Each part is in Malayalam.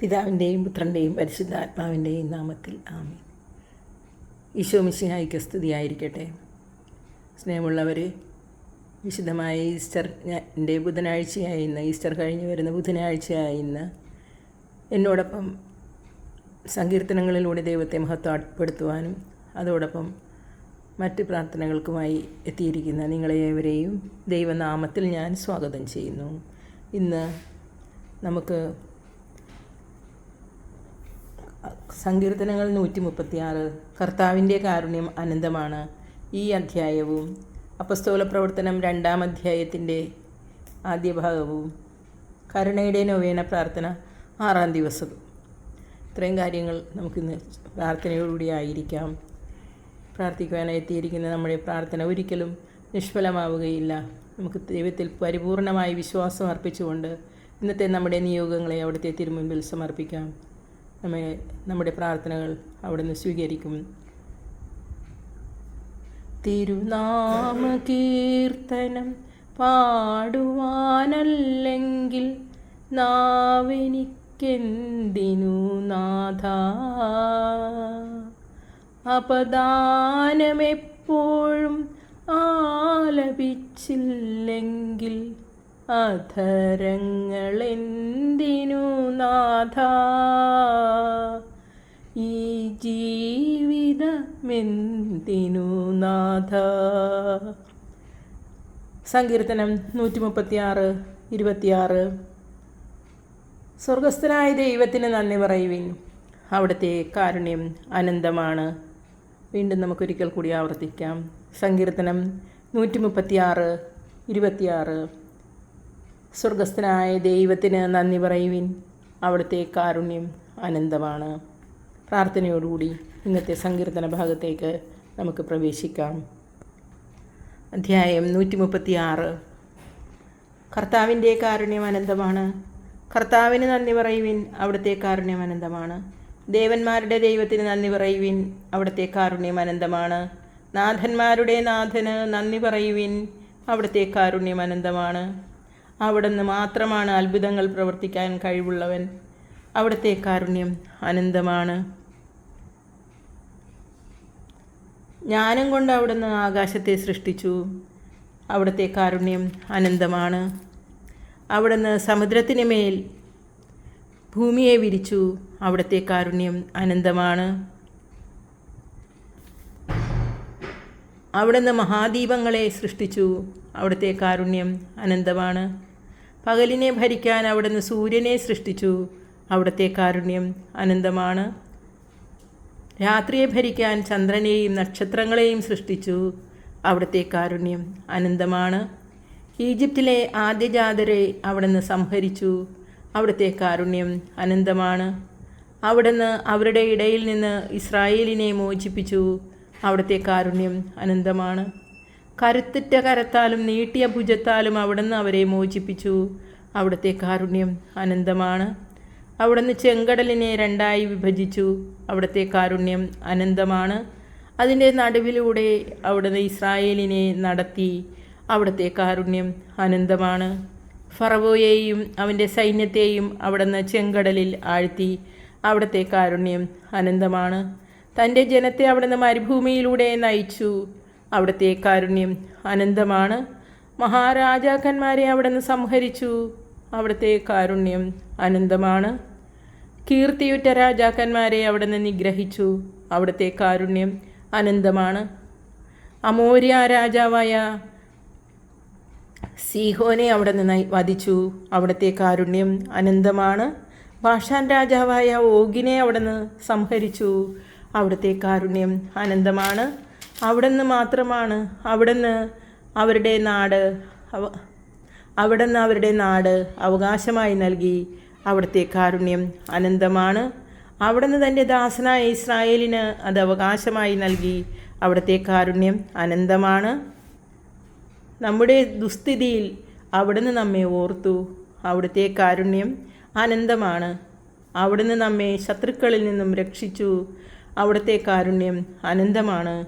പിതാവിന്റെയും പുത്രന്റെയും പരിശുദ്ധാത്മാവിന്റെയും നാമത്തിൽ ആമി ഈശോ മിശിഹായിക്ക് സ്തുതിയായിരിക്കട്ടെ. സ്നേഹമുള്ളവർ വിശുദ്ധമായ ഈസ്റ്റർ എന്റെ ബുധനാഴ്ചയായി ഇന്ന് ഈസ്റ്റർ കഴിഞ്ഞ് വരുന്ന ബുധനാഴ്ചയായി ഇന്ന് എന്നോടൊപ്പം സങ്കീർത്തനങ്ങളിലൂടെ ദൈവത്തെ മഹത്വപ്പെടുത്തുവാനും അതോടൊപ്പം മറ്റ് പ്രാർത്ഥനകൾക്കുമായി എത്തിയിരിക്കുന്ന നിങ്ങളെ ഏവരെയും ദൈവനാമത്തിൽ ഞാൻ സ്വാഗതം ചെയ്യുന്നു. ഇന്ന് നമുക്ക് സങ്കീർത്തനങ്ങൾ നൂറ്റി മുപ്പത്തിയാറ് കർത്താവിന്റെ കാരുണ്യം അനന്തമാണ്. ഈ അധ്യായവും അപസ്തോല പ്രവർത്തനം രണ്ടാം അധ്യായത്തിന്റെ ആദ്യ ഭാഗവും. കരുണയുടെ നൊവേന പ്രാർത്ഥന ആറാം ദിവസവും ഇത്രയും കാര്യങ്ങൾ നമുക്കിന്ന് പ്രാർത്ഥനയോടുകൂടി ആയിരിക്കാം. പ്രാർത്ഥിക്കുവാനായി എത്തിയിരിക്കുന്ന നമ്മുടെ പ്രാർത്ഥന ഒരിക്കലും നിഷ്ഫലമാവുകയില്ല. നമുക്ക് ദൈവത്തിൽ പരിപൂർണമായി വിശ്വാസം അർപ്പിച്ചുകൊണ്ട് ഇന്നത്തെ നമ്മുടെ നിയോഗങ്ങളെ അവിടുത്തെ തിരുമുമ്പിൽ സമർപ്പിക്കാം. നമ്മെ നമ്മുടെ പ്രാർത്ഥനകൾ അവിടുന്ന് സ്വീകരിക്കും. തിരുനാമ കീർത്തനം പാടുവാനല്ലെങ്കിൽ നാവെനിക്കെന്തിനു നാഥ? അപദാനമെപ്പോഴും ആലപിച്ചില്ലെങ്കിൽ അധരങ്ങളെന്തിനു നാഥ? ഈ ജീവിതമെന്തിനു നാഥ? സങ്കീർത്തനം നൂറ്റി മുപ്പത്തിയാറ് ഇരുപത്തിയാറ്. സ്വർഗസ്ഥനായ ദൈവത്തിന് നന്ദി പറയുവിൻ. അവിടുത്തെ കാരുണ്യം അനന്തമാണ്. വീണ്ടും നമുക്കൊരിക്കൽ കൂടി ആവർത്തിക്കാം. സങ്കീർത്തനം നൂറ്റി മുപ്പത്തിയാറ് ഇരുപത്തിയാറ്. സ്വർഗസ്ഥനായ ദൈവത്തിന് നന്ദി പറയുവിൻ. അവിടുത്തെ കാരുണ്യം അനന്തമാണ്. പ്രാർത്ഥനയോടുകൂടി ഇന്നത്തെ സങ്കീർത്തന ഭാഗത്തേക്ക് നമുക്ക് പ്രവേശിക്കാം. അധ്യായം നൂറ്റി മുപ്പത്തിയാറ് കർത്താവിന്റെ കാരുണ്യം അനന്തമാണ്. കർത്താവിന് നന്ദി പറയുവിൻ അവിടുത്തെ കാരുണ്യം അനന്തമാണ്. ദേവന്മാരുടെ ദൈവത്തിന് നന്ദി പറയുവിൻ അവിടുത്തെ കാരുണ്യം അനന്തമാണ്. നാഥന്മാരുടെ നാഥന് നന്ദി പറയുവിൻ അവിടുത്തെ കാരുണ്യം അനന്തമാണ്. അവിടുന്ന് മാത്രമാണ് അത്ഭുതങ്ങൾ പ്രവർത്തിക്കാൻ കഴിവുള്ളവൻ. അവിടുത്തെ കാരുണ്യം അനന്തമാണ്. ജ്ഞാനം കൊണ്ട് അവിടുന്ന് ആകാശത്തെ സൃഷ്ടിച്ചു. അവിടുത്തെ കാരുണ്യം അനന്തമാണ്. അവിടുന്ന് സമുദ്രത്തിന് മേൽ ഭൂമിയെ വിരിച്ചു. അവിടുത്തെ കാരുണ്യം അനന്തമാണ്. അവിടുന്ന് മഹാദീപങ്ങളെ സൃഷ്ടിച്ചു. അവിടുത്തെ കാരുണ്യം അനന്തമാണ്. പകലിനെ ഭരിക്കാൻ അവിടുന്ന് സൂര്യനെ സൃഷ്ടിച്ചു. അവിടുത്തെ കാരുണ്യം അനന്തമാണ്. രാത്രിയെ ഭരിക്കാൻ ചന്ദ്രനെയും നക്ഷത്രങ്ങളെയും സൃഷ്ടിച്ചു. അവിടുത്തെ കാരുണ്യം അനന്തമാണ്. ഈജിപ്തിലെ ആദ്യജാതരെ അവിടുന്ന് സംഹരിച്ചു. അവിടുത്തെ കാരുണ്യം അനന്തമാണ്. അവിടുന്ന് അവരുടെ ഇടയിൽ നിന്ന് ഇസ്രായേലിനെ മോചിപ്പിച്ചു. അവിടുത്തെ കാരുണ്യം അനന്തമാണ്. കരുത്തുറ്റ കരത്താലും നീട്ടിയ ഭുജത്താലും അവിടുന്ന് അവരെ മോചിപ്പിച്ചു. അവിടുത്തെ കാരുണ്യം അനന്തമാണ്. അവിടുന്ന് ചെങ്കടലിനെ രണ്ടായി വിഭജിച്ചു. അവിടുത്തെ കാരുണ്യം അനന്തമാണ്. അതിന്റെ നടുവിലൂടെ അവിടുന്ന് ഇസ്രായേലിനെ നടത്തി. അവിടുത്തെ കാരുണ്യം അനന്തമാണ്. ഫറവോയെയും അവന്റെ സൈന്യത്തെയും അവിടുന്ന് ചെങ്കടലിൽ ആഴ്ത്തി. അവിടുത്തെ കാരുണ്യം അനന്തമാണ്. തന്റെ ജനത്തെ അവിടുന്ന് മരുഭൂമിയിലൂടെ നയിച്ചു. അവിടുത്തെ കാരുണ്യം അനന്തമാണ്. മഹാരാജാക്കന്മാരെ അവിടുന്ന് സംഹരിച്ചു. അവിടുത്തെ കാരുണ്യം അനന്തമാണ്. കീർത്തിയുറ്റ രാജാക്കന്മാരെ അവിടുന്ന് നിഗ്രഹിച്ചു. അവിടുത്തെ കാരുണ്യം അനന്തമാണ്. അമോര്യ രാജാവായ സീഹോനെ അവിടെ നിന്ന് വധിച്ചു. അവിടുത്തെ കാരുണ്യം അനന്തമാണ്. ഭാഷാൻ രാജാവായ ഓഗിനെ അവിടെ നിന്ന് സംഹരിച്ചു. അവിടുത്തെ കാരുണ്യം അനന്തമാണ്. അവിടുന്ന് മാത്രമാണ് അവിടെ നിന്ന് അവരുടെ നാട് അവ നിന്ന് അവരുടെ നാട് അവകാശമായി നൽകി. അവിടുത്തെ കാരുണ്യം അനന്തമാണ്. അവിടെ നിന്ന് തന്റെ ദാസനായ ഇസ്രായേലിന് അത് അവകാശമായി നൽകി. അവിടുത്തെ കാരുണ്യം അനന്തമാണ്. നമ്മുടെ ദുസ്ഥിതിയിൽ അവിടുന്ന് നമ്മെ ഓർത്തു. അവിടുത്തെ കാരുണ്യം അനന്തമാണ്. അവിടുന്ന് നമ്മെ ശത്രുക്കളിൽ നിന്നും രക്ഷിച്ചു. അവിടുത്തെ കാരുണ്യം അനന്തമാണ്.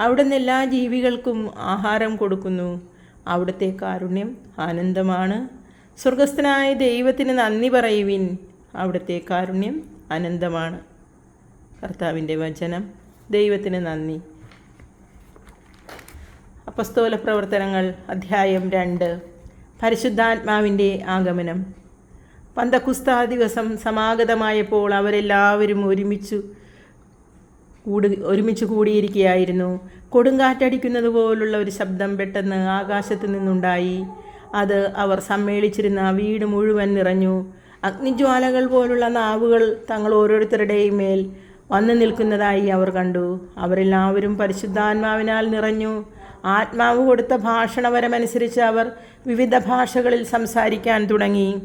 അവിടുന്ന് എല്ലാ ജീവികൾക്കും ആഹാരം കൊടുക്കുന്നു. അവിടുത്തെ കാരുണ്യം ആനന്ദമാണ്. സ്വർഗസ്ഥനായ ദൈവത്തിന് നന്ദി പറയുവിൻ. അവിടുത്തെ കാരുണ്യം അനന്തമാണ് കർത്താവിന്റെ വചനം ദൈവത്തിന് നന്ദി. അപ്പസ്തോല പ്രവർത്തനങ്ങൾ അധ്യായം രണ്ട്. പരിശുദ്ധാത്മാവിന്റെ ആഗമനം. പന്തക്കുസ്താ ദിവസം സമാഗതമായപ്പോൾ അവരെല്ലാവരും ഒരുമിച്ചു കൂടി ഒരുമിച്ച് കൂടിയിരിക്കുകയായിരുന്നു. കൊടുങ്കാറ്റടിക്കുന്നത് പോലുള്ള ഒരു ശബ്ദം പെട്ടെന്ന് ആകാശത്തു നിന്നുണ്ടായി. അത് അവർ സമ്മേളിച്ചിരുന്ന വീട് മുഴുവൻ നിറഞ്ഞു. അഗ്നിജ്വാലകൾ പോലുള്ള നാവുകൾ തങ്ങൾ ഓരോരുത്തരുടെയും മേൽ വന്നു നിൽക്കുന്നതായി അവർ കണ്ടു. അവരെല്ലാവരും പരിശുദ്ധാത്മാവിനാൽ നിറഞ്ഞു. ആത്മാവ് കൊടുത്ത ഭാഷണവരമനുസരിച്ച് അവർ വിവിധ ഭാഷകളിൽ സംസാരിക്കാൻ തുടങ്ങി.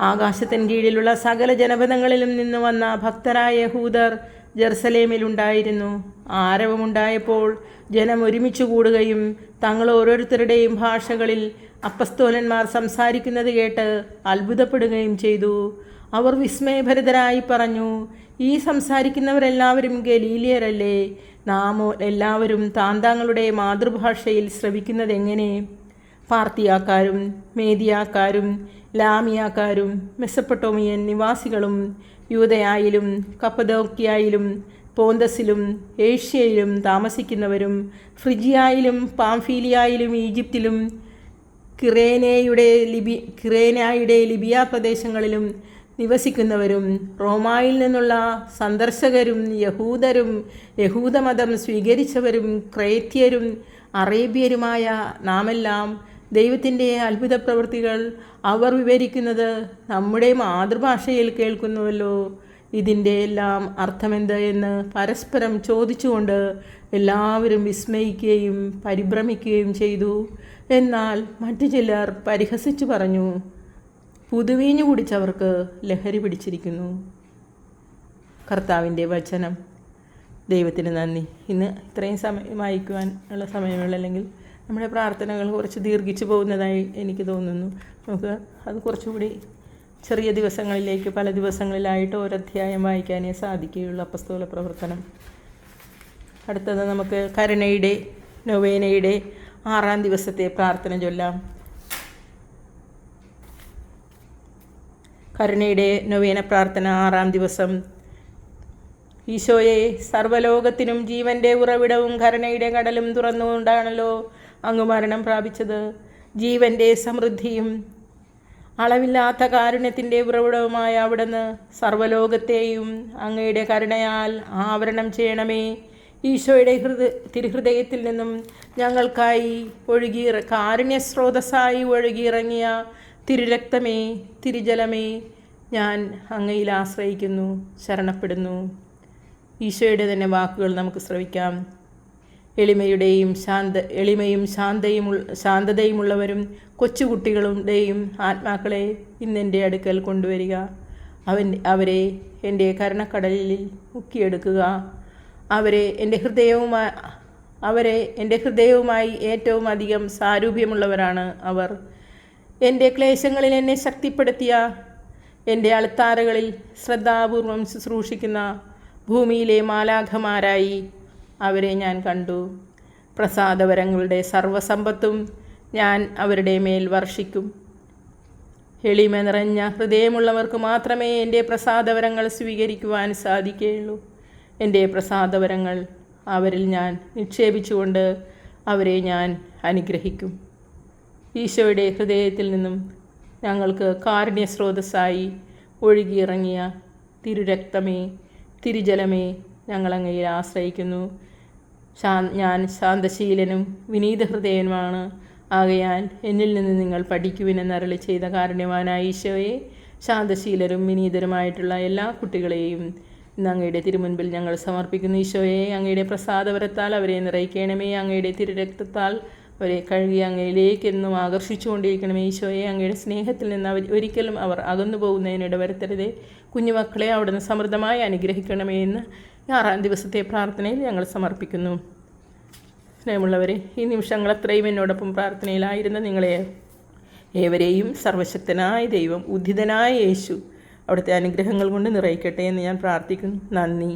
ആകാശത്തിൻ കീഴിലുള്ള സകല ജനപദങ്ങളിലും നിന്ന് വന്ന ഭക്തരായ യഹൂദർ ജെറുസലേമിലുണ്ടായിരുന്നു. ആരവമുണ്ടായപ്പോൾ ജനം ഒരുമിച്ച് കൂടുകയും തങ്ങൾ ഓരോരുത്തരുടെയും ഭാഷകളിൽ അപ്പസ്തോലന്മാർ സംസാരിക്കുന്നത് കേട്ട് അത്ഭുതപ്പെടുകയും ചെയ്തു. അവർ വിസ്മയഭരിതരായി പറഞ്ഞു ഈ സംസാരിക്കുന്നവരെല്ലാവരും ഗലീലിയരല്ലേ? നാമോ എല്ലാവരും താന്താങ്ങളുടെ മാതൃഭാഷയിൽ ശ്രവിക്കുന്നത് എങ്ങനെ പാർത്തിയാക്കാരും മേദിയാക്കാരും ലാമിയാക്കാരും മെസ്സപ്പട്ടോമിയൻ നിവാസികളും യൂതയായാലും കപ്പദോക്കിയായാലും പോന്തസിലും ഏഷ്യയിലും താമസിക്കുന്നവരും ഫ്രിജിയായാലും പാംഫീലിയായാലും ഈജിപ്തിലും കിറേനയുടെ ലിബി കിറേനയുടെ ലിബിയ പ്രദേശങ്ങളിലും നിവസിക്കുന്നവരും റോമായിൽ നിന്നുള്ള സന്ദർശകരും യഹൂദരും യഹൂദമതം സ്വീകരിച്ചവരും ക്രേത്യരും അറേബ്യരുമായ നാമെല്ലാം ദൈവത്തിന്റെ അത്ഭുത പ്രവൃത്തികൾ അവർ വിവരിക്കുന്നത് നമ്മുടെ മാതൃഭാഷയിൽ കേൾക്കുന്നുവല്ലോ. ഇതിന്റെ എല്ലാം അർത്ഥമെന്ത് എന്ന് പരസ്പരം ചോദിച്ചുകൊണ്ട് എല്ലാവരും വിസ്മയിക്കുകയും പരിഭ്രമിക്കുകയും ചെയ്തു. എന്നാൽ മറ്റു ചിലർ പരിഹസിച്ചു പറഞ്ഞു പുതുവീഞ്ഞു കുടിച്ചവർക്ക് ലഹരി പിടിച്ചിരിക്കുന്നു. കർത്താവിന്റെ വചനം. ദൈവത്തിന് നന്ദി. ഇന്ന് ഇത്രയും സമയം വായിക്കുവാൻ ഉള്ള സമയമുള്ളല്ലെങ്കിൽ നമ്മുടെ പ്രാർത്ഥനകൾ കുറച്ച് ദീർഘിച്ചു പോകുന്നതായി എനിക്ക് തോന്നുന്നു. നമുക്ക് അത് കുറച്ചുകൂടി ചെറിയ ദിവസങ്ങളിലേക്ക് പല ദിവസങ്ങളിലായിട്ട് ഒരു അധ്യായം വായിക്കാനേ സാധിക്കുകയുള്ളൂ. അപ്പസ്തോല പ്രവർത്തനം. അടുത്തത് നമുക്ക് കരുണയുടെ നൊവേനയുടെ ആറാം ദിവസത്തെ പ്രാർത്ഥന ചൊല്ലാം. കരുണയുടെ നൊവേന പ്രാർത്ഥന ആറാം ദിവസം. ഈശോയെ സർവലോകത്തിനും ജീവന്റെ ഉറവിടവും കരുണയുടെ കടലും തുറന്നുകൊണ്ടാണല്ലോ അങ്ങ് മരണം പ്രാപിച്ചത്. ജീവന്റെ സമൃദ്ധിയും അളവില്ലാത്ത കാരുണ്യത്തിന്റെ ഉറവിടവുമായ അവിടുന്ന് സർവലോകത്തെയും അങ്ങയുടെ കരുണയാൽ ആവരണം ചെയ്യണമേ. ഈശോയുടെ ഹൃദ തിരുഹൃദയത്തിൽ നിന്നും ഞങ്ങൾക്കായി ഒഴുകി കാരുണ്യസ്രോതസ്സായി ഒഴുകിയിറങ്ങിയ തിരുരക്തമേ തിരുജലമേ ഞാൻ അങ്ങയിൽ ആശ്രയിക്കുന്നു ശരണപ്പെടുന്നു. ഈശോയുടെ തന്നെ വാക്കുകൾ നമുക്ക് ശ്രവിക്കാം. എളിമയുടെയും ശാന്ത എളിമയും ശാന്തയും ശാന്തതയുമുള്ളവരും കൊച്ചുകുട്ടികളുടെയും ആത്മാക്കളെ ഇന്നെന്റെ അടുക്കൽ കൊണ്ടുവരിക. അവൻ അവരെ എന്റെ കരണക്കടലിൽ മുക്കിയെടുക്കുക. അവരെ എന്റെ ഹൃദയവുമായി അവരെ എന്റെ ഹൃദയവുമായി ഏറ്റവും അധികം സാരൂപ്യമുള്ളവരാണ് അവർ. എന്റെ ക്ലേശങ്ങളിൽ എന്നെ ശക്തിപ്പെടുത്തിയ എന്റെ അൾത്താരകളിൽ ശ്രദ്ധാപൂർവം ശുശ്രൂഷിക്കുന്ന ഭൂമിയിലെ മാലാഖമാരായി അവരെ ഞാൻ കണ്ടു. പ്രസാദവരങ്ങളുടെ സർവസമ്പത്തും ഞാൻ അവരുടെ മേൽ വർഷിക്കും. എളിമ നിറഞ്ഞ ഹൃദയമുള്ളവർക്ക് മാത്രമേ എന്റെ പ്രസാദവരങ്ങൾ സ്വീകരിക്കുവാൻ സാധിക്കുകയുള്ളൂ. എന്റെ പ്രസാദവരങ്ങൾ അവരിൽ ഞാൻ നിക്ഷേപിച്ചുകൊണ്ട് അവരെ ഞാൻ അനുഗ്രഹിക്കും. ഈശോയുടെ ഹൃദയത്തിൽ നിന്നും ഞങ്ങൾക്ക് കാരുണ്യസ്രോതസ്സായി ഒഴുകിയിറങ്ങിയ തിരുരക്തമേ തിരുജലമേ ഞങ്ങളങ്ങയിൽ ആശ്രയിക്കുന്നു. ശാ ഞാൻ ശാന്തശീലനും വിനീത ഹൃദയനുമാണ് എന്നിൽ നിന്ന് നിങ്ങൾ പഠിക്കുവിനെന്ന് അരളി ചെയ്ത കാരുണ്യവാനായ ഈശോയെ ശാന്തശീലരും വിനീതരുമായിട്ടുള്ള എല്ലാ കുട്ടികളെയും ഇന്ന് അങ്ങയുടെ തിരുമുൻപിൽ ഞങ്ങൾ സമർപ്പിക്കുന്നു. ഈശോയെ അങ്ങയുടെ പ്രസാദപരത്താൽ അവരെ നിറയ്ക്കണമേ. അങ്ങയുടെ തിരുരക്തത്താൽ അവരെ കഴുകി അങ്ങയിലേക്ക് എന്നും ആകർഷിച്ചുകൊണ്ടിരിക്കണമേ. ഈശോയെ അങ്ങയുടെ സ്നേഹത്തിൽ നിന്ന് അവർ ഒരിക്കലും അവർ അകന്നു പോകുന്നതിനിട വരുത്തരുതേ. കുഞ്ഞുമക്കളെ അവിടുന്ന് സമൃദ്ധമായി അനുഗ്രഹിക്കണമേ എന്ന് ആറാം ദിവസത്തെ പ്രാർത്ഥനയിൽ ഞങ്ങൾ സമർപ്പിക്കുന്നു. സ്നേഹമുള്ളവരെ ഈ നിമിഷങ്ങൾ അത്രയും എന്നോടൊപ്പം പ്രാർത്ഥനയിലായിരുന്ന നിങ്ങളെ ഏവരെയും സർവശക്തനായ ദൈവം ഉദ്ധിതനായ യേശു അവിടുത്തെ അനുഗ്രഹങ്ങൾ കൊണ്ട് നിറയിക്കട്ടെ എന്ന് ഞാൻ പ്രാർത്ഥിക്കുന്നു. നന്ദി.